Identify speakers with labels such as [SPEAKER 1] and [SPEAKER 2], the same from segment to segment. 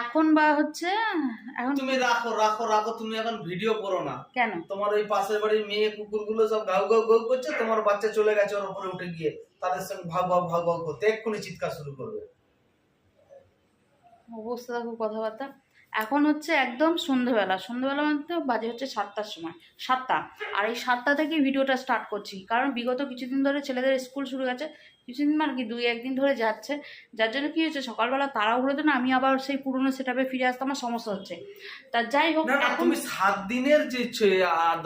[SPEAKER 1] এখন বা হচ্ছে এখন
[SPEAKER 2] তুমি রাখো রাখো রাখো তুমি এখন ভিডিও করো না।
[SPEAKER 1] কেন?
[SPEAKER 2] তোমার ওই পাশের বাড়ির মেয়ে কুকুরগুলো সব গাউ গাউ গাউ করছে তোমার বাচ্চা চলে গেছে ওর উপরে উঠে গিয়ে। তাদের সঙ্গে ভাগ ভাগ ভাগ ভাগ করতে এক্ষুনি চিৎকার শুরু করবে।
[SPEAKER 1] অবস্থা দেখো কথাবার্তা। এখন হচ্ছে একদম সন্ধ্যেবেলা। সন্ধ্যেবেলা মধ্যে বাজে হচ্ছে সাতটার সময়। সাতটা। আর এই সাতটা থেকে ভিডিওটা স্টার্ট করছি। কারণ বিগত কিছুদিন ধরে ছেলেদের স্কুল শুরু গেছে কিছুদিন মানে কি দুই একদিন ধরে যাচ্ছে। যার জন্য কী হচ্ছে সকালবেলা তাড়াহুড়োতে না আমি আবার সেই পুরনো সেটাপে ফিরে আসতে আমার সমস্যা হচ্ছে। তা যাই হোক
[SPEAKER 2] তুমি সাত দিনের যে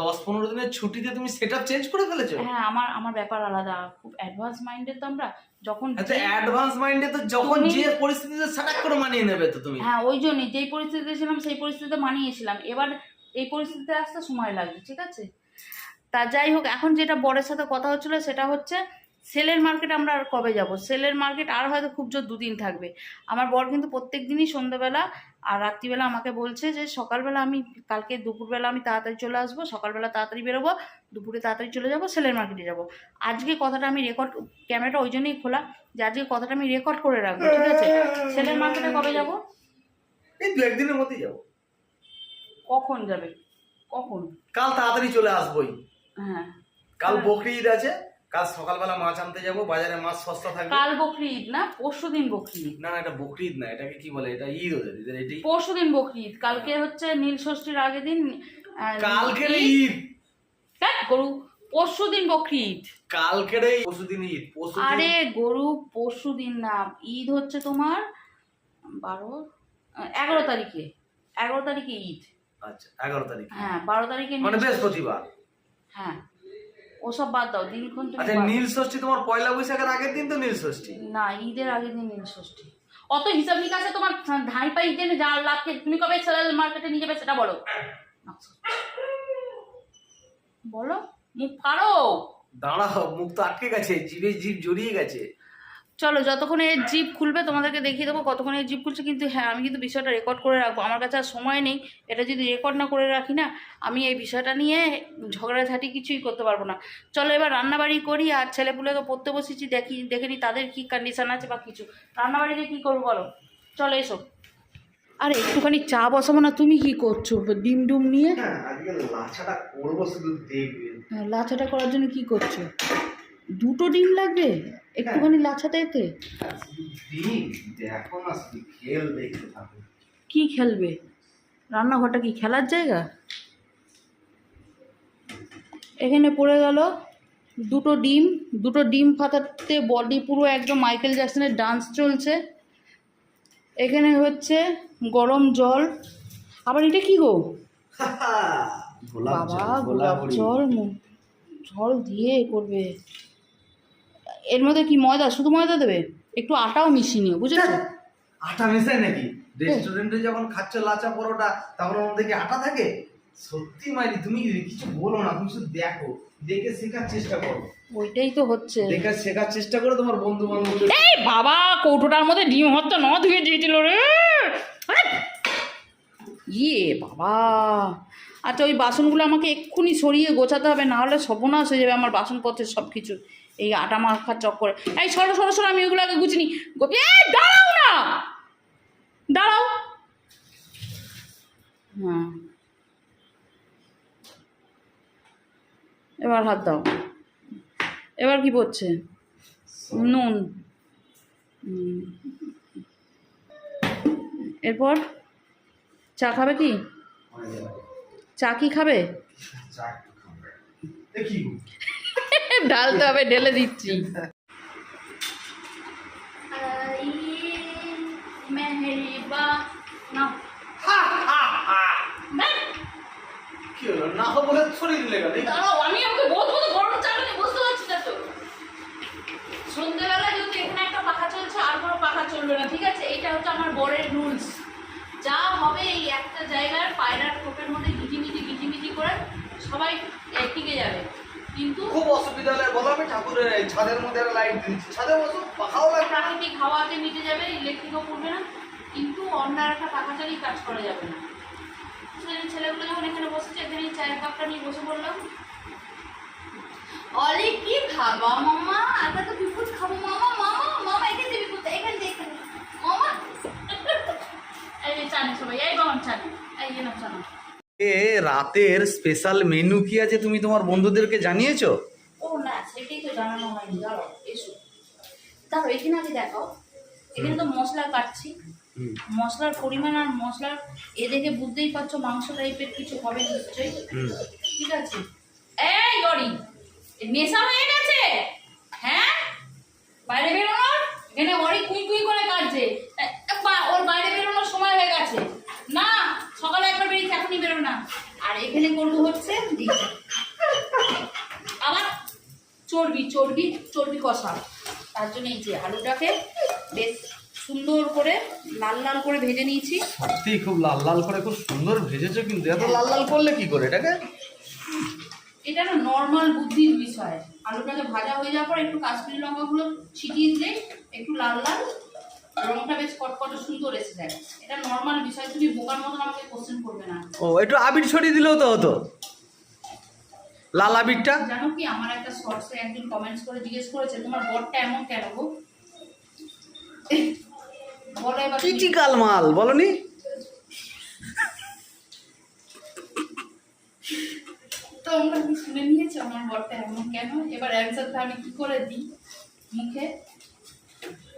[SPEAKER 2] দশ পনেরো দিনের ছুটিতে তুমি সেটা চেঞ্জ করে ফেলেছো?
[SPEAKER 1] হ্যাঁ আমার আমার ব্যাপার আলাদা। খুব অ্যাডভান্স মাইন্ডের তো আমরা। যখন
[SPEAKER 2] আচ্ছা অ্যাডভান্স মাইন্ডে তো যখন যে পরিস্থিতিতে সাটাক করে মানিয়ে নেবে তো তুমি।
[SPEAKER 1] হ্যাঁ ওই জন্যই যেই পরিস্থিতিতে ছিলাম সেই পরিস্থিতিতে মানিয়েছিলাম। এবার এই পরিস্থিতিতে আসতে সময় লাগবে ঠিক আছে? তা যাই হোক এখন যেটা বরের সাথে কথা হচ্ছিল সেটা হচ্ছে সেলের মার্কেট আমরা আর কবে যাব? সেলের মার্কেট আর হয়তো খুব জোর দুদিন থাকবে। আমার বর কিন্তু প্রত্যেক দিনই সন্ধ্যাবেলা আর রাত্রিবেলা আমাকে বলছে যে সকালবেলা আমি কালকে দুপুরবেলা আমি তাড়াতাড়ি চলে আসব সকালবেলা তাড়াতাড়ি বেরোবো দুপুরে তাড়াতাড়ি চলে যাব সেলের মার্কেটে যাব। আজকে কথাটা আমি রেকর্ড ক্যামেরাটা ওই জন্যই খোলা যে আজকে কথাটা আমি রেকর্ড করে রাখব ঠিক আছে? সেলের মার্কেটে কবে যাব?
[SPEAKER 2] এই দু একদিনের মধ্যেই যাব।
[SPEAKER 1] কখন যাবে? কখন?
[SPEAKER 2] কাল তাড়াতাড়ি চলে আসবোই।
[SPEAKER 1] হ্যাঁ।
[SPEAKER 2] কাল। বকরি ঈদ আছে কাল সকালবেলা মাছ আনতে যাব বাজারে মাছ সস্তা থাকবে।
[SPEAKER 1] কাল বকরি ঈদ না? পরশু দিন বকরি ঈদ।
[SPEAKER 2] না না এটা বকরি ঈদ না এটাকে কি বলে? এটা ঈদ ওদের এদের এটাই।
[SPEAKER 1] পরশু দিন বকরি ঈদ। কালকে হচ্ছে নীল ষষ্ঠীর আগের দিন আহ,
[SPEAKER 2] কালকের
[SPEAKER 1] ঈদ।
[SPEAKER 2] ঈদ
[SPEAKER 1] গরু পরশু দিন বকরি ঈদ।
[SPEAKER 2] কালকের এই পরশুদিন ঈদ পরশু
[SPEAKER 1] আরে গরু পরশু দিন না ঈদ হচ্ছে তোমার বারো এগারো তারিখে এগারো তারিখে ঈদ।
[SPEAKER 2] আচ্ছা এগারো তারিখ।
[SPEAKER 1] হ্যাঁ বারো তারিখে
[SPEAKER 2] মানে। বৃহস্পতিবার।
[SPEAKER 1] হ্যাঁ। ওসব বাদ দাও দিনক্ষণ তুমি
[SPEAKER 2] আচ্ছা নীল ষষ্ঠী তোমার পয়লা বৈশাখের আগের দিন তো নীল ষষ্ঠী?
[SPEAKER 1] না ঈদের আগের দিন নীল ষষ্ঠী। অত হিসাব নিকাশে তোমার ধাই পাই জেনে যা লাভকে তুমি কবে সেলাল মার্কেটে নিয়ে যাবে সেটা বলো। বলো মুখ ফাড়ো।
[SPEAKER 2] দাঁড়াও মুখ তো আটকে গেছে জিভে জিভ জড়িয়ে গেছে।
[SPEAKER 1] চলো যতক্ষণ এর জিপ খুলবে তোমাদেরকে দেখিয়ে দেবো কতক্ষণ এর জিপ খুলছে। কিন্তু হ্যাঁ আমি কিন্তু বিষয়টা রেকর্ড করে রাখব। আমার কাছে আর সময় নেই। এটা যদি রেকর্ড না করে রাখি না আমি এই বিষয়টা নিয়ে ঝগড়াঝাটি কিছুই করতে পারব না। চলো এবার রান্নাবাড়ি করি আর ছেলেপুলেকে পড়তে বসেছি দেখি দেখে নি তাদের কী কন্ডিশন আছে বা কিছু। রান্নাবাড়িতে কী করব বলো? চলো এসো। আরে একটুখানি চা বসাবো না? তুমি কি করছ? ডিম ডুম নিয়ে?
[SPEAKER 2] হ্যাঁ লাছাটা
[SPEAKER 1] হ্যাঁ, লাছাটা করার জন্য কি করছ? দুটো ডিম লাগবে? একটুখানি লাছাটা এতে?
[SPEAKER 2] দিন দেখো না শুধু খেল দেখতে
[SPEAKER 1] কি খেলবে? রান্নাঘরটা কি খেলার জায়গা? এখানে পড়ে গেল দুটো ডিম দুটো ডিম ফাটাতে বডি পুরো একদম মাইকেল জ্যাকসনের ডান্স চলছে। এখানে হচ্ছে গরম জল। আবার এটা কি গো? বাবা গোলাপ জল। জল দিয়ে করবে। এর মধ্যে কি ময়দা? শুধু ময়দা দেবে? একটু আটাও মিশিয়ে নিও বুঝেছ?
[SPEAKER 2] আটা মেশায় নাকি? রেস্টুরেন্টে যখন খাচ্ছ লাচা পরোটা তখন ওর মধ্যে কি আটা থাকে? সত্যি মাইরি তুমি কিছু বলো না তুমি শুধু দেখো দেখে শেখার চেষ্টা করো।
[SPEAKER 1] ওইটাই তো হচ্ছে।
[SPEAKER 2] দেখে শেখার চেষ্টা করো তোমার বন্ধু বান্ধব
[SPEAKER 1] এই বাবা কৌটোটার মধ্যে ডিম হচ্ছে ন ধুয়ে দিয়েছিল রে। ইয়ে বাবা। আচ্ছা ওই বাসনগুলো আমাকে এক্ষুনি সরিয়ে গোছাতে হবে না হলে সর্বনাশ হয়ে যাবে আমার বাসনপত্রের সব কিছু এই আটা মাখার চক্করে। এই সরো সরো সরো আমি ওগুলো আগে গুছিনি গোপি এই দাঁড়াও না! দাঁড়াও। হ্যাঁ। এবার হাত দাও। এবার কি পড়ছে? নুন। এরপর? চা খাবে কি? চা কি খাবে।
[SPEAKER 2] দেখি।
[SPEAKER 1] ঢালতে হবে ঢেলে দিচ্ছি। এখানে একটা পাখা চলছে, আর কোনো পাখা না, ঠিক আছে? হচ্ছে আমার বরের যা হবে এই একটা জায়গার পায়রার মধ্যে করে সবাই টিকে যাবে। কিন্তু
[SPEAKER 2] খুব অসুবিধা হলে বলো আমি ঠাকুরের ছাদের মধ্যে লাইট দিচ্ছি। ছাদে বসো পাখাও লাগবে।
[SPEAKER 1] প্রাকৃতিক হাওয়াতে মিটে যাবে ইলেকট্রিকও পড়বে না কিন্তু অন্য একটা পাখা চালিয়ে কাজ করা যাবে না। ছেলে- ছেলেগুলো যখন এখানে বসেছে এখানে চায়ের কাপটা নিয়ে বসে পড়লাম। অলি কি খাবা মামা? আগে তো বিপুত খাব। মামা মামা মামা এখান থেকে বিপুত এখান থেকে মামা। এই চানে সবাই এই বাবা চানে এই যে না চানা
[SPEAKER 2] এ রাতের স্পেশাল মেনু কি আছে তুমি তোমার বন্ধুদেরকে জানিয়েছো?
[SPEAKER 1] ও না সেটাই তো জানানো হয়নি দাঁড়াও এসো। দাঁড়াও এখানে আগে দেখাও। এখানে তো মশলা কাটছি। মশলার পরিমাণ আর মশলার এ দেখে বুঝতেই পারছ মাংস টাইপের কিছু হবে নিশ্চয়ই। ঠিক আছে। এই গরি নেশা হয়ে গেছে? হ্যাঁ? বাইরে বেরোনোর? এখানে অরি কুই কুই করে কাটছে। ওর বাইরে বেরোনোর সময় হয়ে গেছে না সকালে একবার বেরিয়েছে এখনই বেরো না। আর এখানে করব হচ্ছে আবার চর্বি চর্বি চর্বি কষা। তার জন্য এই যে আলুটাকে বেশ সুন্দর করে লাল লাল করে ভেজে নিয়েছি।
[SPEAKER 2] সত্যি খুব লাল লাল করে খুব সুন্দর ভেজেছো কিন্তু। এত লাল লাল করলে কি করে এটাকে?
[SPEAKER 1] এটা না নর্মাল বুদ্ধির বিষয়। আলুটাকে ভাজা হয়ে যাওয়ার পর একটু কাশ্মীরি লঙ্কাগুলো ছিটিয়ে দিলে একটু লাল লাল রংটা বেশ কটকট সুন্দর এসে যায়। এটা নর্মাল বিষয় তুমি বোকার মতন আমাকে কোশ্চেন করবে না।
[SPEAKER 2] ও একটু আবির ছড়িয়ে দিলেও তো হতো। লাল আবিরটা।
[SPEAKER 1] জানো কি আমার একটা শর্টসে একজন কমেন্টস করে জিজ্ঞেস করেছে তোমার বরটা এমন কেন গো? বলো এবার।
[SPEAKER 2] ক্রিটিক্যাল মাল বলনি?
[SPEAKER 1] তোমরা কি শুনে নিয়েছো আমার বরটা এমন কেন? এবার অ্যান্সারটা আমি কি করে দিই মুখে?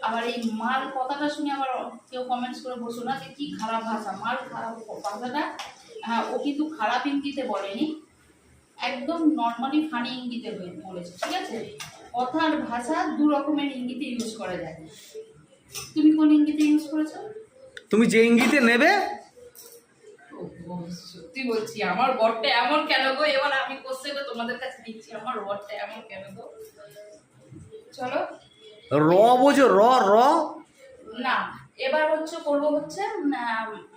[SPEAKER 1] আবার এই মাল কথাটা শুনে আবার কেউ কমেন্টস করে বসো না যে কি খারাপ ভাষা মাল খারাপ ভাষাটা হ্যাঁ ও কিন্তু খারাপ ইঙ্গিতে বলেনি একদম নর্মালি ফানি ইঙ্গিতে বলেছে ঠিক আছে? কথার ভাষা দু রকমের ইঙ্গিতে ইউজ করা যায়। তুমি কোন ইঙ্গিতে ইউজ করেছ?
[SPEAKER 2] তুমি যে ইঙ্গিতে নেবে?
[SPEAKER 1] সত্যি বলছি আমার বরটা এমন কেন গো? এবার আমি কোশ্চেনটা তোমাদের কাছে দিচ্ছি? আমার বরটা এমন কেন গো? চলো।
[SPEAKER 2] র বোঝো র র।
[SPEAKER 1] না এবার হচ্ছে করব হচ্ছে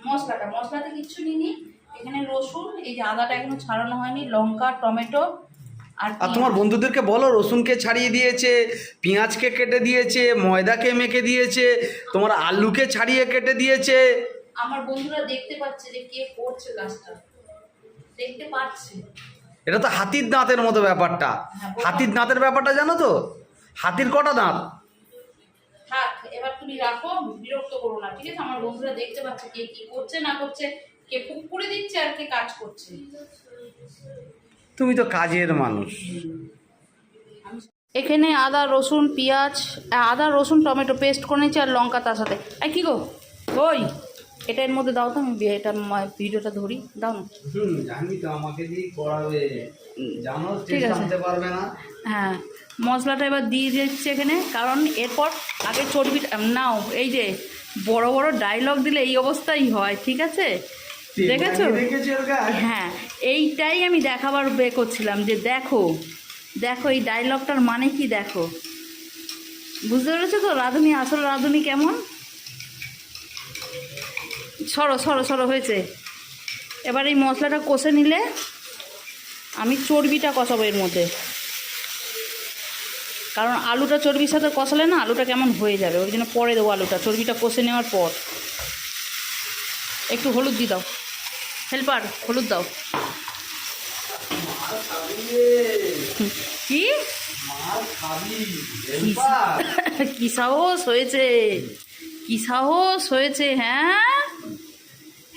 [SPEAKER 1] মশলাটা। মশলাতে কিচ্ছু নিইনি। এখানে রসুন এই যে আদাটা এখনও ছাড়ানো হয়নি লঙ্কা টমেটো আর
[SPEAKER 2] আর তোমার বন্ধুদেরকে বলো রসুনকে ছাড়িয়ে দিয়েছে পেঁয়াজকে কেটে দিয়েছে ময়দাকে মেখে দিয়েছে তোমার আলুকে ছাড়িয়ে কেটে দিয়েছে।
[SPEAKER 1] আমার বন্ধুরা দেখতে পাচ্ছে যে কে করছে কাজটা। দেখতে পাচ্ছে।
[SPEAKER 2] এটা তো হাতির দাঁতের মতো ব্যাপারটা।
[SPEAKER 1] হ্যাঁ,
[SPEAKER 2] হাতির দাঁতের ব্যাপারটা জানো তো? হাতির কটা দাঁত?
[SPEAKER 1] এবার তুমি রাখো বিরক্ত করো না ঠিক আছে? আমার বন্ধুরা দেখতে পাচ্ছে কে কি করছে না করছে কে ফুক করে দিচ্ছে আর কে কাজ করছে।
[SPEAKER 2] তুমি তো কাজের মানুষ।
[SPEAKER 1] এখানে আদা রসুন পেঁয়াজ আদা রসুন টমেটো পেস্ট করে নিচ্ছি আর লঙ্কা তার সাথে। আর কি গো? ওই এটা এর মধ্যে দাও তো আমি এটা ভিডিওটা ধরি দাও না।
[SPEAKER 2] হুম জানি তো আমাকে দিয়ে করাবে। জানো
[SPEAKER 1] ঠিক আছে।
[SPEAKER 2] পারবে না।
[SPEAKER 1] হ্যাঁ মশলাটা এবার দিয়ে দিচ্ছি এখানে কারণ এরপর আগে চর্বিটা নাও এই যে বড় বড় ডায়লগ দিলে এই অবস্থাই হয় ঠিক আছে? দেখেছ? হ্যাঁ এইটাই আমি দেখাবার বে করছিলাম যে দেখো দেখো এই ডায়লগটার মানে কি দেখো? বুঝতে পেরেছ তো? রাঁধুনি আসল রাঁধুনি কেমন? সরো সরো সরো হয়েছে। এবার এই মশলাটা কষে নিলে আমি চর্বিটা কষাবো এর মধ্যে। কারণ আলুটা চর্বির সাথে কষালে না আলুটা কেমন হয়ে যাবে, ওই জন্য পরে দেবো আলুটা, চর্বিটা কষে নেওয়ার পর। একটু হলুদ দিয়ে দাও। হেল্পার, হলুদ দাও। কি। কি সাহস হয়েছে, কি সাহস হয়েছে হ্যাঁ?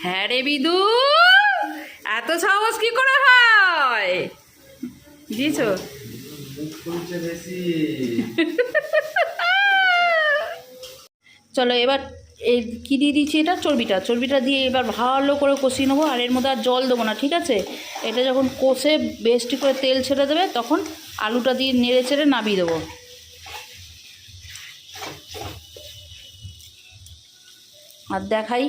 [SPEAKER 1] হ্যাঁ রে বিদু, এত সাহস কি করে হয়? চলো এবার এই কী দিয়ে দিচ্ছি এটা? চর্বিটা। চর্বিটা দিয়ে এবার ভালো করে কষিয়ে নেব, আর এর মধ্যে আর জল দেবো না, ঠিক আছে? এটা যখন কষে বেশটি করে তেল ছেড়ে দেবে, তখন আলুটা দিয়ে নেড়ে চেড়ে নামিয়ে দেবো। আর দেখাই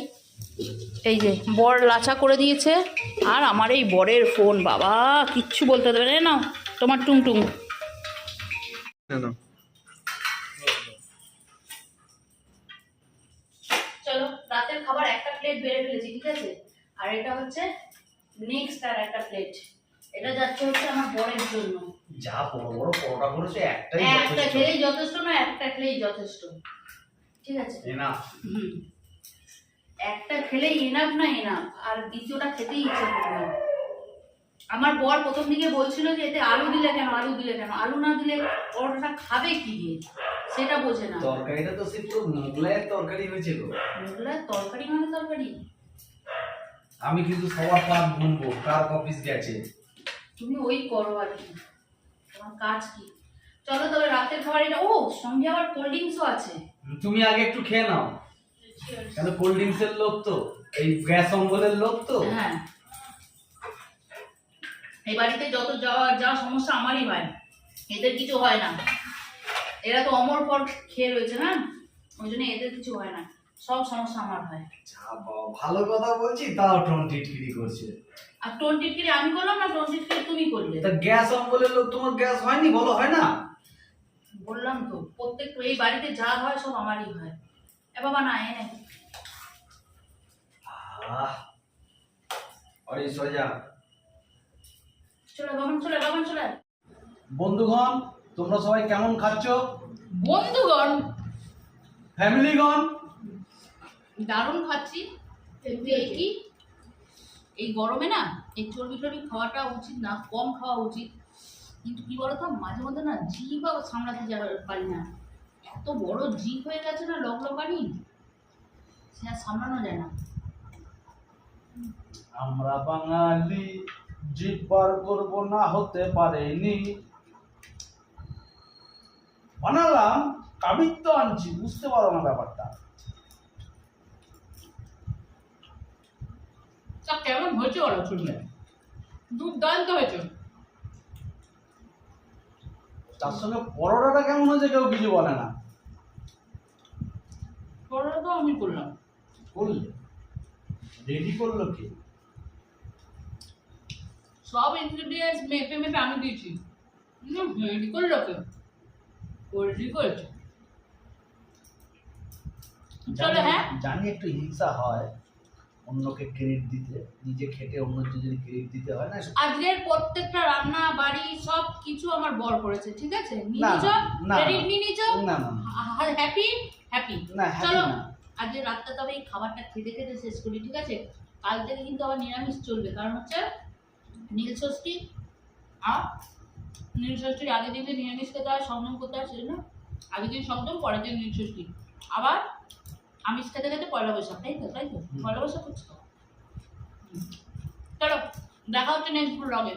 [SPEAKER 1] এই যে বর লাচা করে দিয়েছে আর আমার এই বরের ফোন বাবা কিচ্ছু বলতে দেবে না। নাও তোমার টুংটুং। চলো রাতের খাবার একটা প্লেট বেড়ে ফেলেছি ঠিক আছে? আর এটা হচ্ছে নেক্সট আর একটা প্লেট এটা যাচ্ছে হচ্ছে আমার বরের জন্য।
[SPEAKER 2] যা বড় বড় পরোটা করেছে একটাই
[SPEAKER 1] একটা
[SPEAKER 2] যথেষ্ট।
[SPEAKER 1] খেলেই যথেষ্ট না একটা খেলেই যথেষ্ট। ঠিক আছে। হুম। একটা খেলেই এনাফ না এনাফ আর দ্বিতীয়টা খেতেই ইচ্ছে করবে না। আমার বর প্রথম দিকে বলছিল যে এতে আলু দিলে কেন? আলু দিলে কেন? আলু না দিলে পরোটাটা খাবে কি দিয়ে? সেটা বোঝে না।
[SPEAKER 2] তরকারিটা তো সে পুরো মোগলাইয়ের তরকারি হয়েছে গো
[SPEAKER 1] মোগলার তরকারি মানে তরকারি।
[SPEAKER 2] আমি কিন্তু সবার পাত গুনবো কার অফিস গেছে?
[SPEAKER 1] তুমি ওই করো আর কি। তোমার কাজ কি? চলো তবে রাতের খাবারটা ও সঙ্গে আবার কোল্ড ড্রিঙ্কসও আছে।
[SPEAKER 2] তুমি আগে একটু খেয়ে নাও। কেন কোল্ড ড্রিঙ্কসের লোক তো? এই গ্যাস অম্বলের লোক তো?
[SPEAKER 1] হ্যাঁ। এই বাড়িতে যত যাওয়া যা সমস্যা আমারই হয়। এদের কিছু হয় না। এরা তো অমর পর খেয়ে রয়েছে না? ওই জন্য এদের কিছু হয় না। সব সমস্যা আমার হয়।
[SPEAKER 2] ভালো কথা বলছি তাও টোন টিটকিরি করছে।
[SPEAKER 1] আর টোন টিটকিরি আমি করলাম না টোন টিটকিরি তুমি করলে?
[SPEAKER 2] তা গ্যাস অম্বলের লোক তোমার গ্যাস হয়নি? বলো হয় না?
[SPEAKER 1] বললাম তো প্রত্যেক এই বাড়িতে যা হয় সব আমারই হয়। এ বাবা না এনে
[SPEAKER 2] আহ আরে সোজা
[SPEAKER 1] চলে বাবান চলে বাবান চলে
[SPEAKER 2] বন্ধুগণ তোমরা সবাই কেমন খাচ্ছ?
[SPEAKER 1] বন্ধুগণ।
[SPEAKER 2] ফ্যামিলিগণ?
[SPEAKER 1] দারুণ খাচ্ছি। কিন্তু এই কি? এই গরমে না এই চর্বি টর্বি খাওয়াটা উচিত না কম খাওয়া উচিত। কিন্তু কি বলতো মাঝে মধ্যে না জিভ সামলাতে যাওয়া পারি না। এত বড় জিভ হয়ে গেছে না লক লকানি? সে আর সামলানো যায় না।
[SPEAKER 2] আমরা বাঙালি জিভ বার করব না হতে পারেনি। বানালাম কাবিত্ব আনছি বুঝতে পারো না ব্যাপারটা।
[SPEAKER 1] তা কেমন হয়েছে বলো শুনলে? দুর্দান্ত হয়েছে।
[SPEAKER 2] তার সঙ্গে পরোটাটা কেমন হয়েছে কেউ কিছু বলে না।
[SPEAKER 1] পরোটা তো আমি করলাম।
[SPEAKER 2] করলে? রেডি করল কি?
[SPEAKER 1] সব ইনগ্রিডিয়েন্টস মেপে মেপে আমি দিয়েছি। রেডি করল কেউ রেডি করেছে। চলো হ্যাঁ?
[SPEAKER 2] জানি একটু হিংসা হয় অন্যকে ক্রেডিট দিতে নিজে খেটে অন্যকে যদি ক্রেডিট দিতে হয় না?
[SPEAKER 1] আজকের প্রত্যেকটা রান্না বাড়ি সব কিছু আমার বর করেছে ঠিক আছে? নিয়ে
[SPEAKER 2] না,
[SPEAKER 1] ক্রেডিট নিয়ে নিছো
[SPEAKER 2] না না না।
[SPEAKER 1] হ্যাপি হ্যাপি চলো। আজকে রাতটা তবে এই খাবারটা খেতে খেতে শেষ করি ঠিক আছে কাল থেকে কিন্তু আবার নিরামিষ চলবে কারণ হচ্ছে নীল ষষ্ঠী আর নীল ষষ্ঠীর আগের দিন যে নিরামিষ খেতে হয় সংযম করতে হয় সেজন্য আগের দিন সংযম পরের দিন নীল ষষ্ঠী আবার আমিষ খেতে খেতে পয়লা বৈশাখ তাই তো তাই তো। পয়লা বৈশাখ হচ্ছে। চলো দেখা হচ্ছে নেক্সট ব্লগে